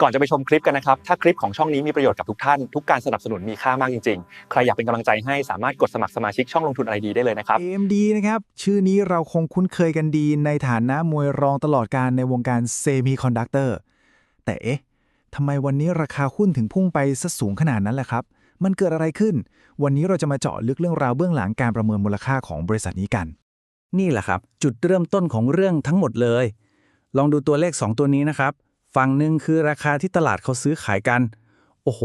ก่อนจะไปชมคลิปกันนะครับ ถ้าคลิปของช่องนี้มีประโยชน์กับทุกท่าน ทุกการสนับสนุนมีค่ามากจริงๆ ใครอยากเป็นกำลังใจให้สามารถกดสมัครสมาชิกช่องลงทุนอะไรดีได้เลยนะครับ AMD นะครับ ชื่อนี้เราคงคุ้นเคยกันดีในฐานะมวยรองตลอดการในวงการเซมิคอนดักเตอร์ แต่เอ๊ะทำไมวันนี้ราคาหุ้นถึงพุ่งไปซะสูงขนาดนั้นล่ะครับ มันเกิดอะไรขึ้น วันนี้เราจะมาเจาะลึกเรื่องราวเบื้องหลังการประเมินมูลค่าของบริษัทนี้กัน นี่แหละครับ จุดเริ่มต้นของเรื่องทั้งหมดเลย ลองดูตัวเลข 2 ตัวนี้นะครับ ฝั่งหนึ่งคือราคาที่ตลาดเขาซื้อขายกัน โอ้โห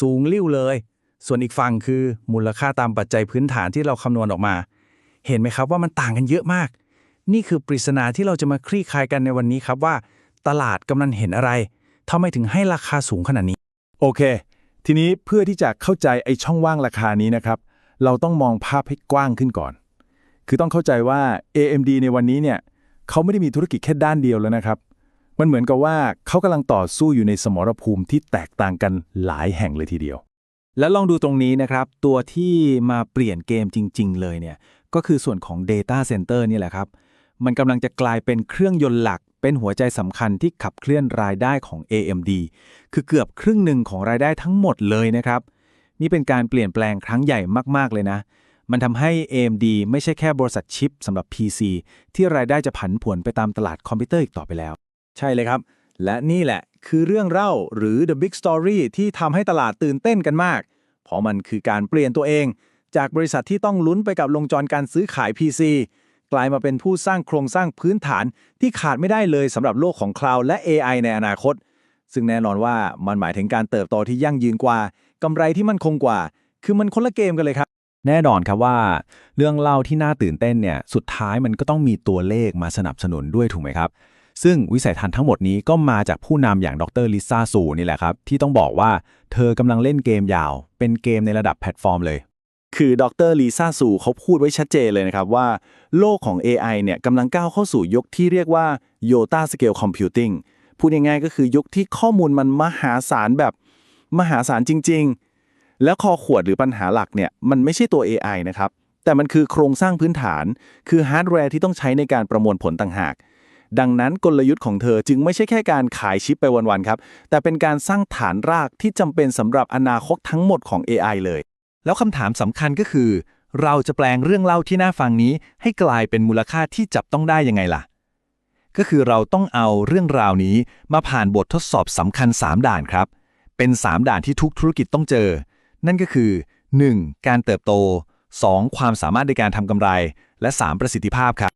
สูงลิ่วเลย ส่วนอีกฝั่งคือมูลค่าตามปัจจัยพื้นฐานที่เราคำนวณออกมา เห็นไหมครับว่ามันต่างกันเยอะมาก นี่คือปริศนาที่เราจะมาคลี่คลายกันในวันนี้ครับว่า ตลาดกำลังเห็นอะไรทำไมถึงให้ราคาสูงขนาดนี้ โอเค ทีนี้เพื่อที่จะเข้าใจไอ้ช่องว่างราคานี้นะครับ เราต้องมองภาพให้กว้างขึ้นก่อน คือต้องเข้าใจว่า AMD ในวันนี้เนี่ยเขาไม่ได้มีธุรกิจแค่ด้านเดียวแล้วนะครับ มันเหมือนกับว่าเขากำลังต่อสู้อยู่ในสมรภูมิที่แตกต่างกันหลายแห่งเลยทีเดียว แล้วลองดูตรงนี้นะครับ ตัวที่มาเปลี่ยนเกมจริง ๆ เลยเนี่ยก็คือส่วนของ Data Center นี่แหละครับ มันกำลังจะกลายเป็นเครื่องยนต์หลัก เป็นหัวใจสำคัญที่ขับเคลื่อนรายได้ของ AMD คือเกือบครึ่งหนึ่งของรายได้ทั้งหมดเลยนะครับ นี่เป็นการเปลี่ยนแปลงครั้งใหญ่มากๆเลยนะมันทำให้ AMD ไม่ใช่แค่บริษัทชิปสำหรับ PC ที่รายได้จะผันผวนไปตามตลาดคอมพิวเตอร์อีกต่อไปแล้ว ใช่เลยครับ และนี่แหละคือเรื่องเล่าหรือ The Big Story ที่ทำให้ตลาดตื่นเต้นกันมาก เพราะมันคือการเปลี่ยนตัวเอง จากบริษัทที่ต้องลุ้นไปกับวงจรการซื้อขาย PC กลายมาเป็นผู้สร้างโครงสร้างพื้นฐานที่ขาดไม่ได้เลยสำหรับโลกของคลาวด์และ AI ในอนาคต ซึ่งแน่นอนว่ามันหมายถึงการเติบโตที่ยั่งยืนกว่ากำไรที่มั่นคงกว่า คือมันคนละเกมกันเลยครับ แน่นอนครับว่า เรื่องเล่าที่น่าตื่นเต้นเนี่ยสุดท้ายมันก็ต้องมีตัวเลขมาสนับสนุนด้วยถูกไหมครับ ซึ่งวิสัยทัศน์ทั้งหมดนี้ก็มาจากผู้นำอย่างดรลิซ่าซูนี่แหละครับ ที่ต้องบอกว่าเธอกำลังเล่นเกมยาว เป็นเกมในระดับแพลตฟอร์มเลย คือดรลีซ่าซูเขาพูดไว้ชัดเจนเลยนะครับว่า โลกของ AI เนี่ยกำลังก้าวเข้าสู่ยุคที่เรียกว่า Yota Scale Computing พูดง่ายๆก็คือยุคที่ข้อมูลมันมหาศาลแบบมหาศาลจริง ๆ แล้วคอขวดหรือปัญหาหลักเนี่ยมันไม่ใช่ตัว AI นะครับแต่มันคือโครงสร้างพื้นฐาน คือฮาร์ดแวร์ที่ต้องใช้ในการประมวลผลต่างหาก ดังนั้นกลยุทธ์ของเธอจึงไม่ใช่แค่การขายชิปไปวันๆครับ แต่เป็นการสร้างฐานรากที่จำเป็นสำหรับอนาคตทั้งหมดของ AI เลย แล้วคำถามสำคัญก็คือ เราจะแปลงเรื่องเล่าที่น่าฟังนี้ ให้กลายเป็นมูลค่าที่จับต้องได้ยังไงล่ะ ก็คือเราต้องเอาเรื่องราวนี้มาผ่านบททดสอบสำคัญ 3 ด่านครับ เป็น 3 ด่านที่ทุกธุรกิจต้องเจอ นั่นก็คือ 1. การเติบโต 2. ความสามารถในการทำกำไร และ 3. ประสิทธิภาพครับ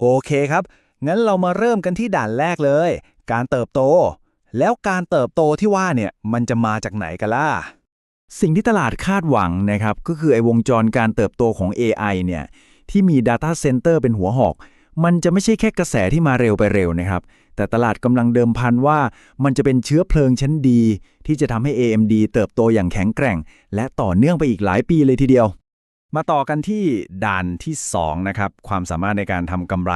โอเคครับ งั้นเรามาเริ่มกันที่ด่านแรกเลย การเติบโต แล้วการเติบโตที่ว่าเนี่ยมันจะมาจากไหนกันล่ะ สิ่งที่ตลาดคาดหวังนะครับ ก็คือไอ้วงจรการเติบโตของ AI เนี่ยที่มี Data Center เป็นหัวหอก มันจะไม่ใช่แค่กระแสที่มาเร็วไปเร็วนะครับ แต่ตลาดกำลังเดิมพันว่ามันจะเป็นเชื้อเพลิงชั้นดี ที่จะทำให้ AMD เติบโตอย่างแข็งแกร่ง และต่อเนื่องไปอีกหลายปีเลยทีเดียว มาต่อกันที่ด่านที่ 2 นะครับ ความสามารถในการทำกำไร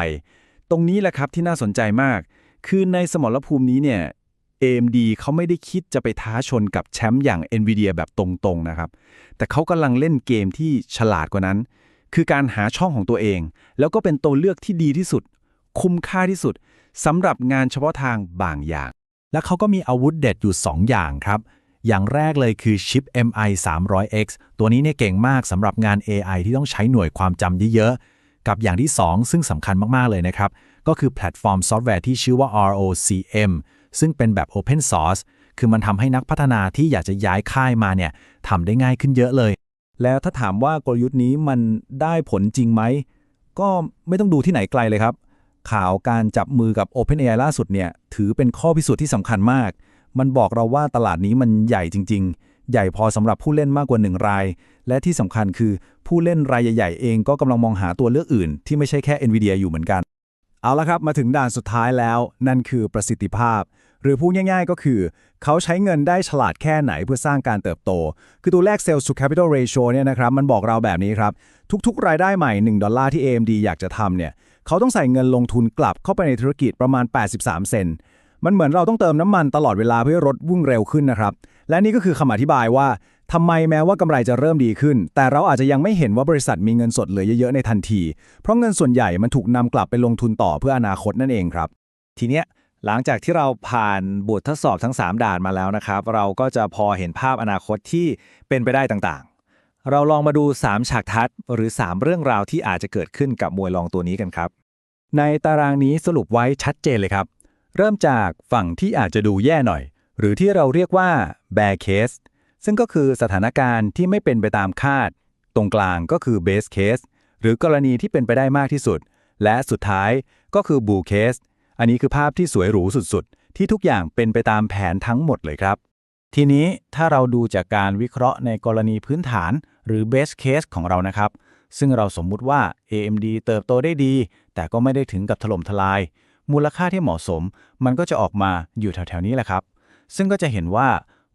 ตรงนี้แหละครับที่น่าสนใจมาก คือในสมรภูมินี้เนี่ย AMD เขาไม่ได้คิดจะไปท้าชนกับแชมป์อย่าง NVIDIA แบบตรงๆนะครับ แต่เขากำลังเล่นเกมที่ฉลาดกว่านั้น คือการหาช่องของตัวเอง แล้วก็เป็นตัวเลือกที่ดีที่สุด คุ้มค่าที่สุดสำหรับงานเฉพาะทางบางอย่าง และเขาก็มีอาวุธเด็ดอยู่ 2 อย่างครับ อย่างแรกเลยคือชิป MI 300X ตัวนี้เนี่ยเก่งมากสำหรับงาน AI ที่ต้องใช้หน่วยความจำเยอะๆ กับอย่างที่ 2 ซึ่งสำคัญมาก ๆ เลยนะครับ ก็คือแพลตฟอร์มซอฟต์แวร์ที่ชื่อว่า ROCm ซึ่งเป็นแบบ Open Source คือมันทำให้นักพัฒนาที่อยากจะย้ายค่ายมาเนี่ยทำได้ง่ายขึ้นเยอะเลย แล้วถ้าถามว่ากลยุทธ์นี้มันได้ผลจริงไหม ก็ไม่ต้องดูที่ไหนไกลเลยครับ ข่าวการจับมือกับ OpenAI ล่าสุดเนี่ยถือเป็นข้อพิสูจน์ที่สำคัญมาก มันบอกเราว่าตลาดนี้มันใหญ่จริง ๆ ใหญ่พอสำหรับผู้เล่นมากกว่า 1 ราย และที่สำคัญคือผู้เล่นรายใหญ่ๆเองก็กำลังมองหาตัวเลือกอื่น ที่ไม่ใช่แค่ NVIDIA อยู่เหมือนกัน เอาละครับ มาถึงด่านสุดท้ายแล้ว นั่นคือประสิทธิภาพ หรือพูดง่ายๆ ก็คือ เขาใช้เงินได้ฉลาดแค่ไหนเพื่อสร้างการเติบโต คือตัวแรก Sales to Capital Ratio เนี่ยนะครับมันบอกเราแบบนี้ครับทุกๆ รายได้ใหม่ 1 ดอลลาร์ที่ AMD อยากจะทำเนี่ยเขาต้องใส่เงินลงทุนกลับเข้าไปในธุรกิจประมาณ 83 เซน มันเหมือนเราต้องเติมน้ำมันตลอดเวลาเพื่อรถวุ่งเร็วขึ้นนะครับ และนี่ก็คือคำอธิบายว่าทำไมแม้ว่ากำไรจะเริ่มดีขึ้น แต่เราอาจจะยังไม่เห็นว่าบริษัทมีเงินสดเหลือเยอะๆในทันที เพราะเงินส่วนใหญ่มันถูกนำกลับไปลงทุนต่อเพื่ออนาคตนั่นเองครับ ทีเนี้ยหลังจากที่เราผ่านบททดสอบทั้ง 3 ด่านมาแล้วนะครับ เราก็จะพอเห็นภาพอนาคตที่เป็นไปได้ต่างๆ เราลองมาดู 3 ฉากทัศน์หรือ 3 เรื่องราวที่อาจจะเกิดขึ้นกับมวยรองตัวนี้กันครับ ในตารางนี้สรุปไว้ชัดเจนเลยครับ เริ่มจากฝั่งที่อาจจะดูแย่หน่อย หรือที่เราเรียกว่า bear case ซึ่งก็คือสถานการณ์ที่ไม่เป็นไปตามคาด ตรงกลางก็คือ base case หรือกรณีที่เป็นไปได้มากที่สุด และสุดท้ายก็คือ bull case อันนี้คือภาพที่สวยหรูสุดๆ ที่ทุกอย่างเป็นไปตามแผนทั้งหมดเลยครับ ทีนี้ถ้าเราดูจากการวิเคราะห์ในกรณีพื้นฐาน หรือ base case ของเรานะครับ ซึ่งเราสมมุติว่า AMD เติบโตได้ดี แต่ก็ไม่ได้ถึงกับถล่มทลาย มูลค่าที่เหมาะสม มันก็จะออกมาอยู่แถวๆนี้แหละครับ ซึ่งก็จะเห็นว่า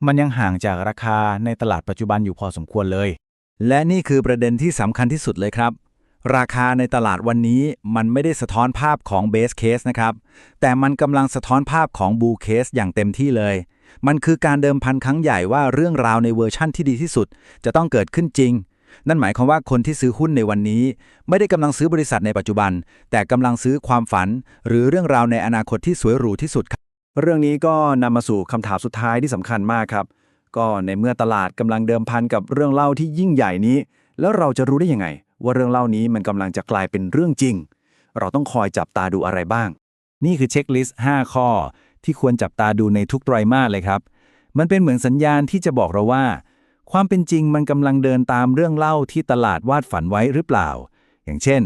มันยังห่างจากราคาในตลาดปัจจุบันอยู่พอสมควรเลย และนี่คือประเด็นที่สำคัญที่สุดเลยครับ ราคาในตลาดวันนี้มันไม่ได้สะท้อนภาพของ base case นะครับ แต่มันกำลังสะท้อนภาพของ bull case อย่างเต็มที่เลย มันคือการเดิมพันครั้งใหญ่ว่าเรื่องราวในเวอร์ชั่นที่ดีที่สุด จะต้องเกิดขึ้นจริง นั่นหมายความว่าคนที่ซื้อหุ้นในวันนี้ ไม่ได้กำลังซื้อบริษัทในปัจจุบัน แต่กำลังซื้อความฝัน หรือเรื่องราวในอนาคตที่สวยหรูที่สุดครับเรื่องนี้ก็นำมาสู่คำถามสุดท้ายที่สำคัญมากครับ ก็ในเมื่อตลาดกำลังเดิมพันกับเรื่องเล่าที่ยิ่งใหญ่นี้ แล้วเราจะรู้ได้ยังไง ว่าเรื่องเล่านี้มันกำลังจะกลายเป็นเรื่องจริง เราต้องคอยจับตาดูอะไรบ้าง นี่คือเช็คลิสต์5ข้อ ที่ควรจับตาดูในทุกไตรมาสเลยครับ มันเป็นเหมือนสัญญาณที่จะบอกเราว่า ความเป็นจริงมันกำลังเดินตามเรื่องเล่าที่ตลาดวาดฝันไว้หรือเปล่า อย่างเช่น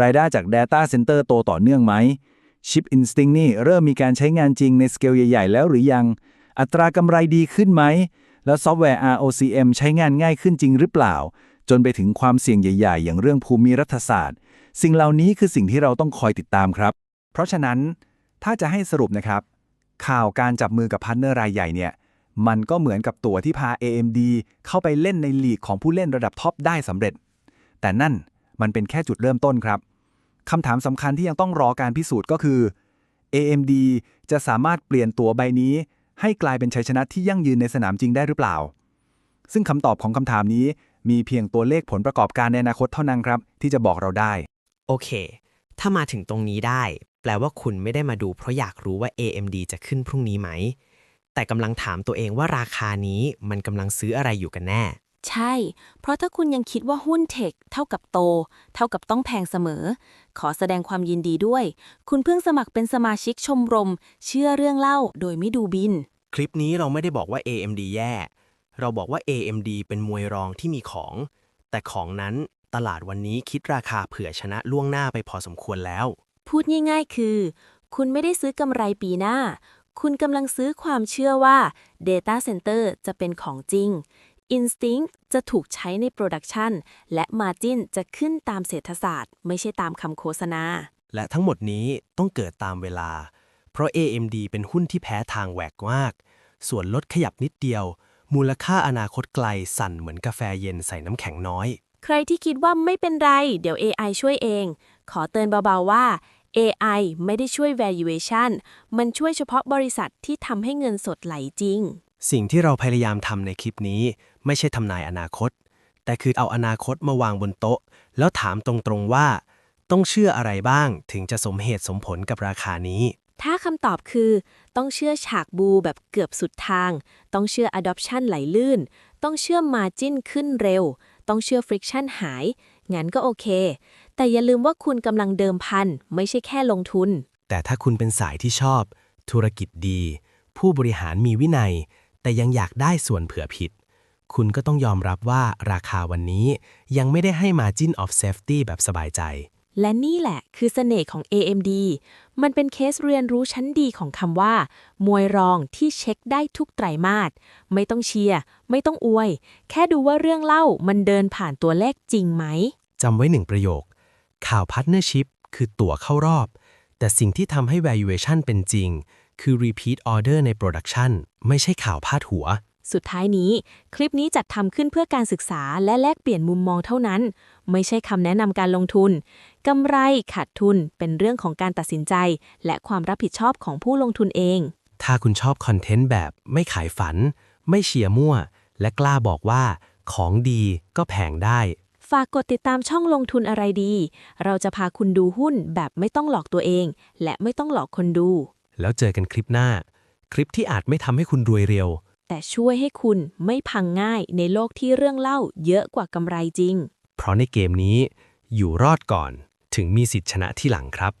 รายได้จาก Data Center โตต่อเนื่องไหม Chip Instinct นี่เริ่มมีการใช้งานจริงในสเกลใหญ่ ๆ แล้วหรือยัง อัตรากำไรดีขึ้นไหม แล้วซอฟต์แวร์ ROCM ใช้งานง่ายขึ้นจริงหรือเปล่า จนไปถึงความเสี่ยงใหญ่ ๆ อย่างเรื่องภูมิรัฐศาสตร์ สิ่งเหล่านี้คือสิ่งที่เราต้องคอยติดตามครับ เพราะฉะนั้นถ้าจะให้สรุปนะครับ ข่าวการจับมือกับพาร์ทเนอร์รายใหญ่เนี่ย มันก็เหมือนกับตัวที่พา AMD เข้าไปเล่นในลีกของผู้เล่นระดับท็อปได้สำเร็จ แต่นั่นมันเป็นแค่จุดเริ่มต้นครับคำถามสำคัญที่ยังต้องรอการพิสูจน์ก็คือ AMD จะสามารถเปลี่ยนตัวใบนี้ ให้กลายเป็นชัยชนะที่ยั่งยืนในสนามจริงได้หรือเปล่า ซึ่งคำตอบของคำถามนี้มีเพียงตัวเลขผลประกอบการในอนาคตเท่านั้นครับ ที่จะบอกเราได้ โอเค ถ้ามาถึงตรงนี้ได้ แปลว่าคุณไม่ได้มาดูเพราะอยากรู้ว่า AMD จะขึ้นพรุ่งนี้ไหม แต่กำลังถามตัวเองว่าราคานี้มันกำลังซื้ออะไรอยู่กันแน่ ใช่ เพราะถ้าคุณยังคิดว่าหุ้นเทคเท่ากับโต เท่ากับต้องแพงเสมอ ขอแสดงความยินดีด้วย คุณเพิ่งสมัครเป็นสมาชิกชมรม เชื่อเรื่องเล่าโดยไม่ดูบิน คลิปนี้เราไม่ได้บอกว่า AMD แย่ เราบอกว่า AMD เป็นมวยรองที่มีของ แต่ของนั้นตลาดวันนี้คิดราคาเผื่อชนะล่วงหน้าไปพอสมควรแล้ว พูดง่ายๆคือ คุณไม่ได้ซื้อกำไรปีหน้า คุณกำลังซื้อความเชื่อว่า Data Center จะเป็นของจริง Instinct จะถูกใช้ใน Production และ Margin จะขึ้นตามเศรษฐศาสตร์ ไม่ใช่ตามคำโฆษณา และทั้งหมดนี้ต้องเกิดตามเวลา เพราะ AMD เป็นหุ้นที่แพ้ทางแหวกมาก ส่วนลดขยับนิดเดียว มูลค่าอนาคตไกลสั่นเหมือนกาแฟเย็นใส่น้ำแข็งน้อย ใครที่คิดว่าไม่เป็นไร เดี๋ยว AI ช่วยเอง ขอเตือนเบาๆว่า AI ไม่ได้ช่วย valuation มันช่วยเฉพาะบริษัทที่ทำให้เงินสดไหลจริง สิ่งที่เราพยายามทำในคลิปนี้ ไม่ใช่ทำนายอนาคต แต่คือเอาอนาคตมาวางบนโต๊ะ แล้วถามตรงๆว่า ต้องเชื่ออะไรบ้างถึงจะสมเหตุสมผลกับราคานี้ ถ้าคำตอบคือ ต้องเชื่อฉากบูแบบเกือบสุดทาง ต้องเชื่อ adoption ไหลลื่น ต้องเชื่อ margin ขึ้นเร็ว ต้องเชื่อ friction หาย งั้นก็โอเค แต่อย่าลืมว่าคุณกำลังเดิมพัน ไม่ใช่แค่ลงทุน แต่ถ้าคุณเป็นสายที่ชอบ ธุรกิจดี ผู้บริหารมีวินัย แต่ยังอยากได้ส่วนเผื่อผิด คุณก็ต้องยอมรับว่าราคาวันนี้ยังไม่ได้ให้ margin of safety แบบสบายใจ และนี่แหละคือเสน่ห์ของ AMD มันเป็นเคสเรียนรู้ชั้นดีของคำว่า มวยรองที่เช็คได้ทุกไตรมาสไม่ต้องเชียร์ ไม่ต้องอวย แค่ดูว่าเรื่องเล่ามันเดินผ่านตัวเลขจริงไหม จำไว้หนึ่งประโยค ข่าว partnership คือตั๋วเข้ารอบ แต่สิ่งที่ทำให้ valuation เป็นจริง คือ repeat order ใน production ไม่ใช่ข่าวพาดหัว สุดท้ายนี้ คลิปนี้จัดทำขึ้นเพื่อการศึกษาและแลกเปลี่ยนมุมมองเท่านั้น ไม่ใช่คำแนะนำการลงทุนกำไรขาดทุนเป็นเรื่องของการตัดสินใจ และความรับผิดชอบของผู้ลงทุนเอง ถ้าคุณชอบคอนเทนต์แบบไม่ขายฝัน ไม่เชียร์มั่ว และกล้าบอกว่า ของดีก็แพงได้ ฝากกดติดตามช่องลงทุนอะไรดี เราจะพาคุณดูหุ้นแบบไม่ต้องหลอกตัวเอง และไม่ต้องหลอกคนดู แล้วเจอกันคลิปหน้า คลิปที่อาจไม่ทำให้คุณรวยเร็ว แต่ช่วยให้คุณไม่พังง่ายในโลกที่เรื่องเล่าเยอะกว่ากำไรจริง เพราะในเกมนี้ อยู่รอดก่อน ถึงมีสิทธิชนะที่หลังครับ